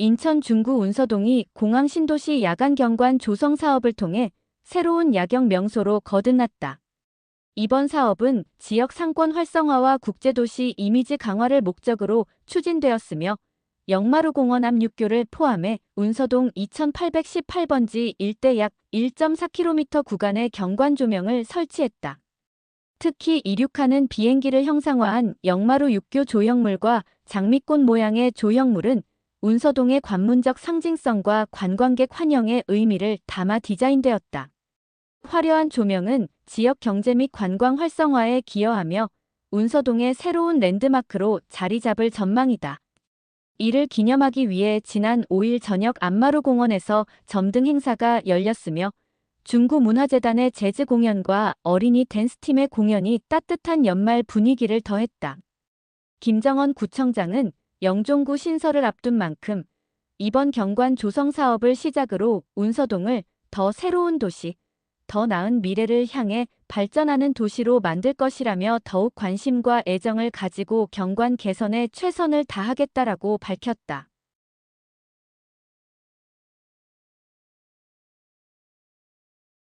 인천 중구 운서동이 공항 신도시 야간 경관 조성 사업을 통해 새로운 야경 명소로 거듭났다. 이번 사업은 지역 상권 활성화와 국제도시 이미지 강화를 목적으로 추진되었으며 영마루 공원 앞 육교를 포함해 운서동 2818번지 일대 약 1.4km 구간의 경관 조명을 설치했다. 특히 이륙하는 비행기를 형상화한 영마루 육교 조형물과 장미꽃 모양의 조형물은 운서동의 관문적 상징성과 관광객 환영의 의미를 담아 디자인되었다. 화려한 조명은 지역 경제 및 관광 활성화에 기여하며 운서동의 새로운 랜드마크로 자리 잡을 전망이다. 이를 기념하기 위해 지난 5일 저녁 안마루 공원에서 점등 행사가 열렸으며 중구 문화재단의 재즈 공연과 어린이 댄스팀의 공연이 따뜻한 연말 분위기를 더했다. 김정원 구청장은 영종구 신설을 앞둔 만큼 이번 경관 조성 사업을 시작으로 운서동을 더 새로운 도시, 더 나은 미래를 향해 발전하는 도시로 만들 것이라며 더욱 관심과 애정을 가지고 경관 개선에 최선을 다하겠다라고 밝혔다.